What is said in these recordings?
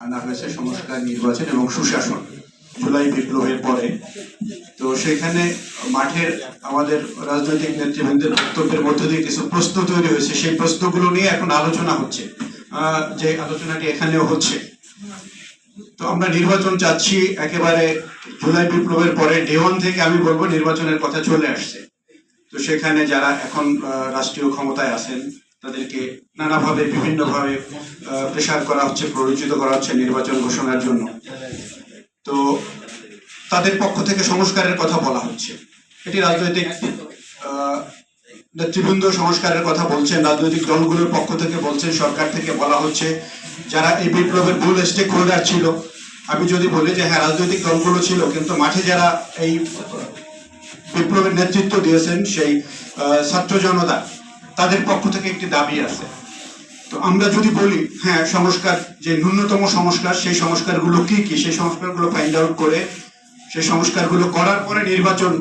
আনা হয়েছে সংস্কার নির্বাচন এবং সুশাসন, জুলাই বিপ্লবের পরে। তো সেখানে মাঠের আমাদের রাজনৈতিক নেতৃবৃন্দের বক্তব্যের মধ্য দিয়ে কিছু প্রশ্ন তৈরি হয়েছে। সেই প্রশ্নগুলো নিয়ে এখন আলোচনা হচ্ছে। যে আলোচনাটি এখানেও হচ্ছে। তো আমরা নির্বাচন চাচ্ছি একেবারে জুলাই বিপ্লবের পরে। ডে ওয়ান থেকে আমি বলব নির্বাচনের কথা চলে আসছে। তো সেখানে যারা এখন রাষ্ট্রীয় ক্ষমতায় আছেন তাদেরকে নানাভাবে, বিভিন্নভাবে প্রেশার করা হচ্ছে, প্ররোচিত করা হচ্ছে নির্বাচন ঘোষণার জন্য। তো তাদের পক্ষ থেকে সংস্কারের কথা বলা হচ্ছে। এটি রাজনৈতিক নেতৃবৃন্দ সংস্কারের কথা বলছেন, রাজনৈতিক দলগুলোর পক্ষ থেকে বলছেন, সরকার থেকে বলা হচ্ছে, যারা এই বিপ্লবের ভুল স্টেক হোল্ডার ছিল। আমি যদি বলি যে হ্যাঁ রাজনৈতিক দলগুলো ছিল, কিন্তু মাঠে যারা এই বিপ্লবের নেতৃত্ব দিয়েছেন, সেই ছাত্র জনতা তাদের পক্ষ থেকে একটি দাবি আছে। তো আমরা যদি বলি হ্যাঁ সংস্কার, যে ন্যূনতম সংস্কার, সেই সংস্কারগুলো কি কি? সেই সংস্কারগুলো ফাইন্ড আউট করে, সেই সংস্কারগুলো করার পরে নির্বাচন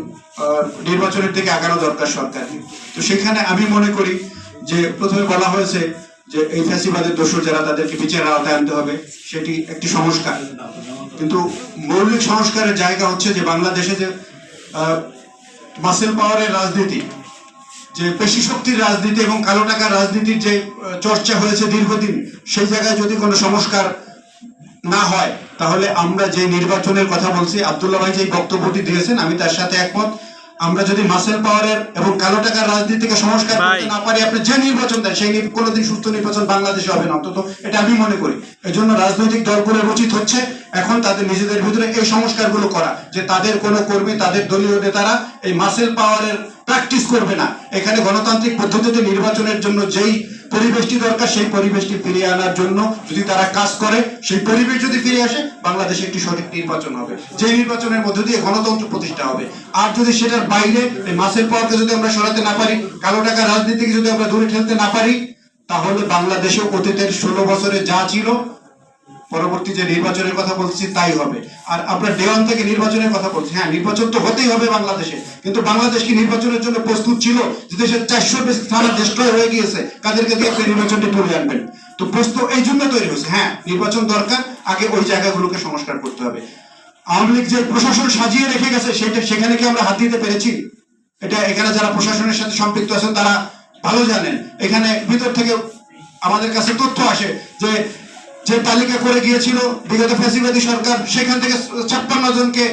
নির্বাচনের দিকে আগানো দরকার সরকার তো সেখানে আমি মনে করি যে প্রথমে বলা হয়েছে যে এই ফ্যাসিবাদের দোষর যারা, তাদেরকে বিচারের আওতায় আনতে হবে। সেটি একটি সংস্কার। কিন্তু মৌলিক সংস্কারের জায়গা হচ্ছে যে বাংলাদেশে যে মাসেল পাওয়ারের রাজনীতি যে পেশি শক্তির রাজনীতি এবং কালো টাকার রাজনীতির যে চর্চা হয়েছে দীর্ঘদিন সেই জায়গায় যদি কোনো সংস্কার না হয় তাহলে আমরা যে নির্বাচনের কথা বলছি আব্দুল্লাহ ভাই যে বক্তব্যটি দিয়েছেন আমি তার সাথে একমত। আমরা যদি মাসেল পাওয়ারের এবং কালো টাকার রাজনীতিকে সংস্কার করতে না পারি আপনি যে নির্বাচন দেন সেই কোনোদিন সুস্থ নির্বাচন বাংলাদেশে হবে না অন্তত এটা আমি মনে করি। এই জন্য রাজনৈতিক দলগুলোর উচিত হচ্ছে এখন তাদের নিজেদের ভিতরে এই সংস্কারগুলো করা যে তাদের কোনো কর্মী তাদের দলীয় নেতারা এই মাসেল পাওয়ারের প্র্যাকটিস করবে না। এখানে গণতান্ত্রিক পদ্ধতিতে নির্বাচনের জন্য যেই পরিবেশটি দরকার, সেই পরিবেশটি ফিরিয়ে আনার জন্য যদি তারা কাজ করে, সেই পরিবেশ যদি ফিরে আসে, বাংলাদেশে একটি সঠিক নির্বাচন হবে। যে নির্বাচনের মধ্য দিয়ে গণতন্ত্র প্রতিষ্ঠা হবে। আর যদি সেটার বাইরে মাসের পাওয়ারকে যদি আমরা সরাতে না পারি, কালো টাকা রাজনীতিকে যদি আমরা দূরে ঠেলতে না পারি, তাহলে বাংলাদেশে অতীতের ষোলো বছরে যা ছিল পরবর্তী যে নির্বাচনের কথা বলছি তাই হবে। আর আমরা দেওয়ান থেকে নির্বাচনের কথা বলছি। হ্যাঁ নির্বাচন তো হতেই হবে বাংলাদেশে। কিন্তু বাংলাদেশ কি নির্বাচনের জন্য প্রস্তুত ছিল? যে দেশের চারশো বেশি থানা ডিস্ট্রয় হয়ে গিয়েছে, কাদেরকে দিয়ে আপনি নির্বাচনটি তুলে আনবেন? তো প্রস্তুত এই জন্য তৈরি হয়েছে। হ্যাঁ নির্বাচন দরকার, আগে ওই জায়গাগুলোকে সংস্কার করতে হবে। আওয়ামী লীগ যে প্রশাসন সাজিয়ে রেখে গেছে, সেটা সেখানে কি আমরা হাত দিতে পেরেছি? এটা এখানে যারা প্রশাসনের সাথে সম্পৃক্ত আছেন, তারা ভালো জানেন। এখানে ভিতর থেকে আমাদের কাছে তথ্য আসে যে যে তালিকা করে গিয়েছিল বিগত ফ্যাসিবাদী সরকার, সেখান থেকে ছাপ্পান্ন জনকে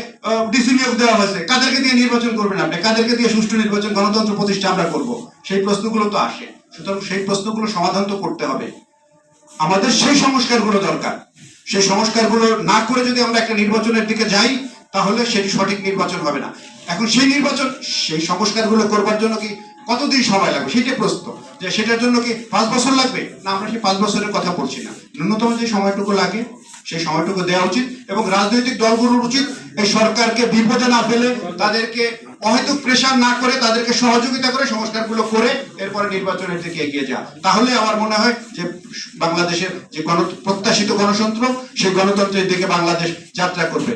ডিসি নিয়োগ দেওয়া হয়েছে। কাদেরকে দিয়ে নির্বাচন করবেন আপনি? কাদেরকে দিয়ে সুষ্ঠু নির্বাচন গণতন্ত্র প্রতিষ্ঠা আমরা করব? সেই প্রশ্নগুলো তো আসে। সুতরাং সেই প্রশ্নগুলো সমাধান তো করতে হবে। আমাদের সেই সংস্কারগুলো দরকার। সেই সংস্কারগুলো না করে যদি আমরা একটা নির্বাচনের দিকে যাই, তাহলে সেটি সঠিক নির্বাচন হবে না। এখন সেই নির্বাচন, সেই সংস্কারগুলো করবার জন্য কি কতদিন সময় লাগবে? সেটা প্রশ্ন। যে সেটার জন্য কি পাঁচ বছর লাগবে? না, আমরা সেই পাঁচ বছরের কথা বলছি না। ন্যূনতম যে সময়টুকু লাগে, সেই সময়টুকু দেওয়া উচিত এবং রাজনৈতিক দলগুলোর উচিত এই সরকারকে বিপদে না ফেলে, তাদেরকে অহেতুক প্রেশার না করে, তাদেরকে সহযোগিতা করে সংস্কারগুলো করে এরপরে নির্বাচনের দিকে এগিয়ে যাওয়া তাহলে আমার মনে হয় যে বাংলাদেশের যে গণ, প্রত্যাশিত গণতন্ত্র সেই গণতন্ত্রের দিকে বাংলাদেশ যাত্রা করবে।